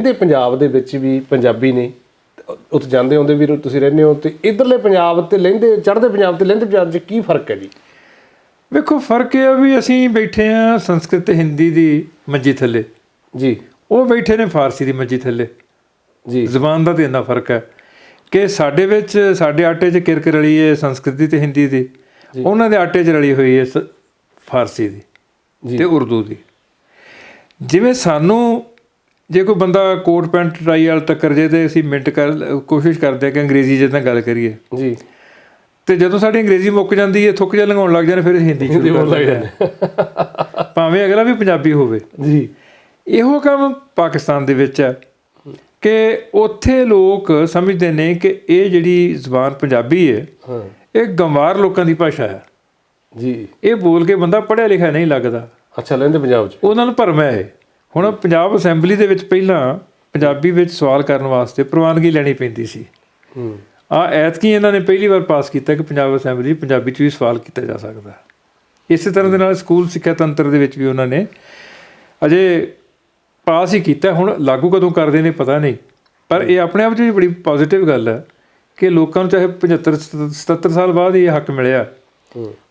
ਇਹਦੇ ਪੰਜਾਬ ਦੇ ਵਿੱਚ ਵੀ ਪੰਜਾਬੀ ਨੇ ਉੱਥੇ ਜਾਂਦੇ ਹੁੰਦੇ ਵੀ ਤੁਸੀਂ ਰਹਿੰਦੇ ਹੋ ਤੇ ਇਧਰਲੇ ਪੰਜਾਬ ਤੇ ਲਹਿੰਦੇ ਚੜ੍ਹਦੇ ਪੰਜਾਬ ਤੇ ਲਹਿੰਦੇ ਪੰਜਾਬ 'ਚ ਕੀ ਫ਼ਰਕ ਹੈ ਜੀ? ਵੇਖੋ ਫ਼ਰਕ ਇਹ ਆ ਵੀ ਅਸੀਂ ਬੈਠੇ ਆ ਸੰਸਕ੍ਰਿਤ ਤੇ ਹਿੰਦੀ ਦੀ ਮੰਜੀ ਥੱਲੇ। ਜੀ। ਉਹ ਬੈਠੇ ਨੇ ਫਾਰਸੀ ਦੀ ਮੰਜੀ ਥੱਲੇ। ਜੀ। ਜ਼ਬਾਨ ਦਾ ਤੇ ਇੰਨਾ ਫ਼ਰਕ ਹੈ ਕਿ ਸਾਡੇ ਵਿੱਚ ਸਾਡੇ ਆਟੇ 'ਚ ਕਿਰਕ ਰਲੀ ਹੈ ਸੰਸਕ੍ਰਿਤੀ ਤੇ ਹਿੰਦੀ ਦੀ। ਉਹਨਾਂ ਦੇ ਆਟੇ 'ਚ ਰਲੀ ਹੋਈ ਹੈ ਫਾਰਸੀ ਦੀ ਜੀ। ਤੇ ਉਰਦੂ ਦੀ। ਜਿਵੇਂ ਸਾਨੂੰ ਜੇ ਕੋਈ ਬੰਦਾ ਕੋਟ ਪੈਂਟ ਟਾਈ ਵਾਲ ਟੱਕਰ ਜੇ ਤੇ ਅਸੀਂ ਮਿੰਟ ਕਰ ਕੋਸ਼ਿਸ਼ ਕਰਦੇ ਆ ਕਿ ਅੰਗਰੇਜ਼ੀ ਜਿੱਦਾਂ ਗੱਲ ਕਰੀਏ। ਜੀ। ਤੇ ਜਦੋਂ ਸਾਡੀ ਅੰਗਰੇਜ਼ੀ ਮੁੱਕ ਜਾਂਦੀ ਹੈ ਥੁੱਕ ਜਿਹਾ ਲੰਘਾਉਣ ਲੱਗ ਜਾਂਦੇ ਫਿਰ ਹਿੰਦੀ ਸ਼ੁਰੂ ਕਰ ਲੈਂਦੇ ਹਾਂ। ਭਾਵੇਂ ਅਗਲਾ ਵੀ ਪੰਜਾਬੀ ਹੋਵੇ। ਜੀ। ਇਹੋ ਕੰਮ ਪਾਕਿਸਤਾਨ ਦੇ ਵਿੱਚ ਹੈ ਕਿ ਉੱਥੇ ਲੋਕ ਸਮਝਦੇ ਨੇ ਕਿ ਇਹ ਜਿਹੜੀ ਜ਼ੁਬਾਨ ਪੰਜਾਬੀ ਹੈ ਹਾਂ। ਇਹ ਗੰਵਾਰ ਲੋਕਾਂ ਦੀ ਭਾਸ਼ਾ ਹੈ। ਜੀ। ਇਹ ਬੋਲ ਕੇ ਬੰਦਾ ਪੜ੍ਹਿਆ ਲਿਖਿਆ ਨਹੀਂ ਲੱਗਦਾ। ਅੱਛਾ ਲਹਿੰਦੇ ਪੰਜਾਬ 'ਚ। ਉਹਨਾਂ ਨੂੰ ਭਰਮ ਹੈ ਇਹ। ਹੁਣ ਪੰਜਾਬ ਅਸੈਂਬਲੀ ਦੇ ਵਿੱਚ ਪਹਿਲਾਂ ਪੰਜਾਬੀ ਵਿੱਚ ਸਵਾਲ ਕਰਨ ਵਾਸਤੇ ਪ੍ਰਵਾਨਗੀ ਲੈਣੀ ਪੈਂਦੀ ਸੀ। ਹੂੰ। ਆ ਐਤਕੀ ਇਹਨਾਂ ਨੇ ਪਹਿਲੀ ਵਾਰ ਪਾਸ ਕੀਤਾ ਕਿ ਪੰਜਾਬ ਅਸੈਂਬਲੀ ਪੰਜਾਬੀ 'ਚ ਵੀ ਸਵਾਲ ਕੀਤਾ ਜਾ ਸਕਦਾ। ਇਸੇ ਤਰ੍ਹਾਂ ਦੇ ਨਾਲ ਸਕੂਲ ਸਿੱਖਿਆ ਤੰਤਰ ਦੇ ਵਿੱਚ ਵੀ ਉਹਨਾਂ ਨੇ ਅਜੇ ਪਾਸ ਹੀ ਕੀਤਾ ਹੁਣ ਲਾਗੂ ਕਦੋਂ ਕਰਦੇ ਨੇ ਪਤਾ ਨਹੀਂ। ਪਰ ਇਹ ਆਪਣੇ ਆਪ 'ਚ ਵੀ ਬੜੀ ਪੋਜ਼ਿਟਿਵ ਗੱਲ ਹੈ ਕਿ ਲੋਕਾਂ ਨੂੰ ਚਾਹੇ 75 77 ਸਾਲ ਬਾਅਦ ਇਹ ਹੱਕ ਮਿਲਿਆ।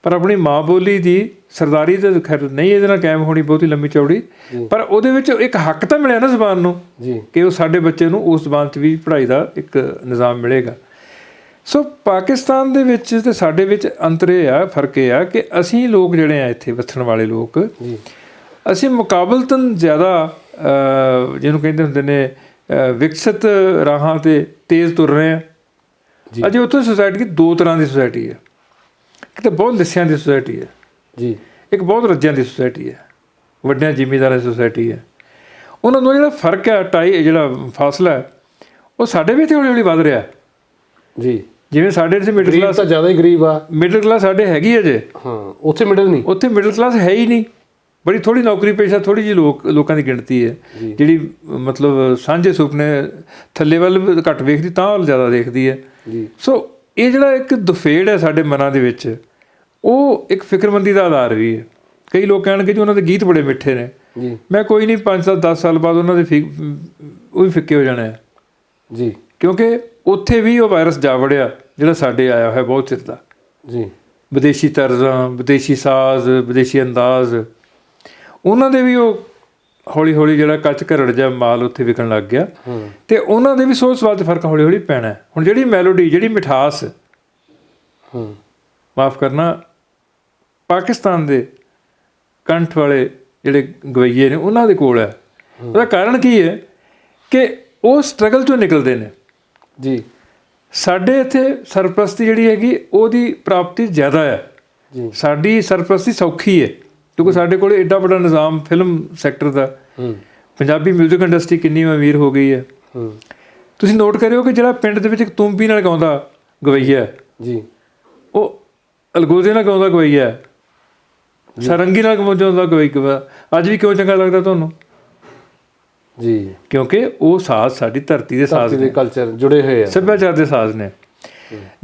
ਪਰ ਆਪਣੀ ਮਾਂ ਬੋਲੀ ਦੀ ਸਰਦਾਰੀ ਤੇ ਖੈਰ ਨਹੀਂ ਇਹਦੇ ਨਾਲ ਕਾਇਮ ਹੋਣੀ ਬਹੁਤੀ ਲੰਮੀ ਚੌੜੀ ਪਰ ਉਹਦੇ ਵਿੱਚ ਇੱਕ ਹੱਕ ਤਾਂ ਮਿਲਿਆ ਨਾ ਜ਼ਬਾਨ ਨੂੰ ਜੀ। ਕਿ ਉਹ ਸਾਡੇ ਬੱਚੇ ਨੂੰ ਉਸ ਜ਼ਬਾਨ 'ਚ ਵੀ ਪੜ੍ਹਾਈ ਦਾ ਇੱਕ ਨਿਜ਼ਾਮ ਮਿਲੇਗਾ। ਸੋ ਪਾਕਿਸਤਾਨ ਦੇ ਵਿੱਚ ਤੇ ਸਾਡੇ ਵਿੱਚ ਅੰਤਰ ਇਹ ਆ ਫ਼ਰਕ ਇਹ ਆ ਕਿ ਅਸੀਂ ਲੋਕ ਜਿਹੜੇ ਆ ਇੱਥੇ ਵਸਣ ਵਾਲੇ ਲੋਕ ਅਸੀਂ ਮੁਕਾਬਲਤਨ ਜ਼ਿਆਦਾ ਜਿਹਨੂੰ ਕਹਿੰਦੇ ਹੁੰਦੇ ਨੇ ਵਿਕਸਿਤ ਰਾਹਾਂ ਤੇ ਤੇਜ਼ ਤੁਰ ਰਹੇ ਆ। ਅਜੇ ਉੱਥੇ ਸੋਸਾਇਟੀ ਦੋ ਤਰ੍ਹਾਂ ਦੀ ਸੋਸਾਇਟੀ ਹੈ ਇੱਕ ਤਾਂ ਬਹੁਤ ਲਿਸਿਆਂ ਦੀ ਸੋਸਾਇਟੀ ਹੈ। ਜੀ। ਇੱਕ ਬਹੁਤ ਰੱਜਿਆਂ ਦੀ ਸੋਸਾਇਟੀ ਹੈ। ਵੱਡਿਆਂ ਜ਼ਿਮੀਂਦਾਰਾਂ ਦੀ ਸੋਸਾਇਟੀ ਹੈ। ਉਹਨਾਂ ਨੂੰ ਜਿਹੜਾ ਫ਼ਰਕ ਹੈ ਟਾਈ ਜਿਹੜਾ ਫਾਸਲਾ ਹੈ ਉਹ ਸਾਡੇ ਵਿੱਚ ਹੌਲੀ ਹੌਲੀ ਵੱਧ ਰਿਹਾ। ਜੀ। ਜਿਵੇਂ ਸਾਡੇ ਇੱਥੇ ਮਿਡਲ ਕਲਾਸ ਤਾਂ ਜ਼ਿਆਦਾ ਹੀ ਗਰੀਬ ਆ। ਮਿਡਲ ਕਲਾਸ ਸਾਡੇ ਹੈਗੀ ਹੈ ਜੇ। ਹਾਂ ਉੱਥੇ ਮਿਡਲ ਨਹੀਂ। ਉੱਥੇ ਮਿਡਲ ਕਲਾਸ ਹੈ ਹੀ ਨਹੀਂ। ਬੜੀ ਥੋੜੀ ਨੌਕਰੀ ਪੇਸ਼ਾ ਥੋੜੀ ਜਿਹੀ ਲੋਕ ਲੋਕਾਂ ਦੀ ਗਿਣਤੀ ਹੈ। ਜਿਹੜੀ ਮਤਲਬ ਸਾਂਝੇ ਸੁਪਨੇ ਥੱਲੇ ਵੱਲ ਵੀ ਘੱਟ ਵੇਖਦੀ ਤਾਂ ਵੱਲ ਜ਼ਿਆਦਾ ਦੇਖਦੀ ਹੈ। ਜੀ। ਸੋ ਇਹ ਜਿਹੜਾ ਇੱਕ ਦੁਫੇੜ ਹੈ ਸਾਡੇ ਮਨਾਂ ਦੇ ਵਿੱਚ ਉਹ ਇੱਕ ਫਿਕਰਮੰਦੀ ਦਾ ਆਧਾਰ ਵੀ ਹੈ। ਕਈ ਲੋਕ ਕਹਿਣਗੇ ਜੀ ਉਹਨਾਂ ਦੇ ਗੀਤ ਬੜੇ ਮਿੱਠੇ ਨੇ। ਜੀ। ਮੈਂ ਕੋਈ ਨਹੀਂ 5 ਸਾਲ 10 ਸਾਲ ਬਾਅਦ ਉਹਨਾਂ ਦੇ ਉਹ ਵੀ ਫਿੱਕੇ ਹੋ ਜਾਣੇ ਆ। ਜੀ। ਕਿਉਂਕਿ ਉੱਥੇ ਵੀ ਉਹ ਵਾਇਰਸ ਜਾ ਵੜਿਆ ਜਿਹੜਾ ਸਾਡੇ ਆਇਆ ਹੋਇਆ ਬਹੁਤ ਚਿਰ ਦਾ। ਜੀ। ਵਿਦੇਸ਼ੀ ਤਰਜ਼ਾਂ ਵਿਦੇਸ਼ੀ ਸਾਜ਼ ਵਿਦੇਸ਼ੀ ਅੰਦਾਜ਼। ਉਹਨਾਂ ਦੇ ਵੀ ਉਹ ਹੌਲੀ ਹੌਲੀ ਜਿਹੜਾ ਕੱਚ ਘਰੜ ਜਿਹਾ ਮਾਲ ਉੱਥੇ ਵਿਕਣ ਲੱਗ ਗਿਆ। ਤੇ ਉਹਨਾਂ ਦੇ ਵੀ ਸੋਚ ਸਵਾਦ 'ਚ ਫ਼ਰਕ ਹੌਲੀ ਹੌਲੀ ਪੈਣਾ। ਹੁਣ ਜਿਹੜੀ ਮੈਲੋਡੀ ਜਿਹੜੀ ਮਿਠਾਸ ਹੂੰ। ਮਾਫ ਕਰਨਾ ਪਾਕਿਸਤਾਨ ਦੇ ਕੰਠ ਵਾਲੇ ਜਿਹੜੇ ਗਵਈਏ ਨੇ ਉਹਨਾਂ ਦੇ ਕੋਲ ਹੈ। ਉਹਦਾ ਕਾਰਨ ਕੀ ਹੈ ਕਿ ਉਹ ਸਟਰਗਲ ਚੋਂ ਨਿਕਲਦੇ ਨੇ। ਜੀ। ਸਾਡੇ ਇੱਥੇ ਸਰਪ੍ਰਸਤੀ ਜਿਹੜੀ ਹੈਗੀ ਉਹਦੀ ਪ੍ਰਾਪਤੀ ਜ਼ਿਆਦਾ ਹੈ। ਜੀ। ਸਾਡੀ ਸਰਪ੍ਰਸਤੀ ਸੌਖੀ ਹੈ ਕਿਉਂਕਿ ਸਾਡੇ ਕੋਲ ਐਡਾ ਵੱਡਾ ਨਿਜ਼ਾਮ ਫਿਲਮ ਸੈਕਟਰ ਦਾ। ਪੰਜਾਬੀ 뮤직 ਇੰਡਸਟਰੀ ਕਿੰਨੀ ਅਮੀਰ ਹੋ ਗਈ ਹੈ। ਤੁਸੀਂ ਨੋਟ ਕਰਿਓ ਕਿ ਜਿਹੜਾ ਪਿੰਡ ਦੇ ਵਿੱਚ ਇੱਕ ਤੂੰਬੀ ਨਾਲ ਗਾਉਂਦਾ ਗਵਈਆ ਜੀ। ਉਹ ਅਲਗੋਜ਼ੇ ਨਾਲ ਗਾਉਂਦਾ ਗਵਈਆ ਹੈ। ਸਾਰੰਗੀ ਨਾਲ ਗਾਉਂਦਾ ਗਵਈ ਗਵਾ ਅੱਜ ਵੀ ਕਿਉਂ ਚੰਗਾ ਲੱਗਦਾ ਤੁਹਾਨੂੰ? ਜੀ। ਕਿਉਂਕਿ ਉਹ ਸਾਜ਼ ਸਾਡੀ ਧਰਤੀ ਦੇ ਸਾਜ਼ ਧਰਤੀ ਦੇ ਕਲਚਰ ਜੁੜੇ ਹੋਏ ਆ। ਸੱਭਿਆਚਾਰ ਦੇ ਸਾਜ਼ ਨੇ।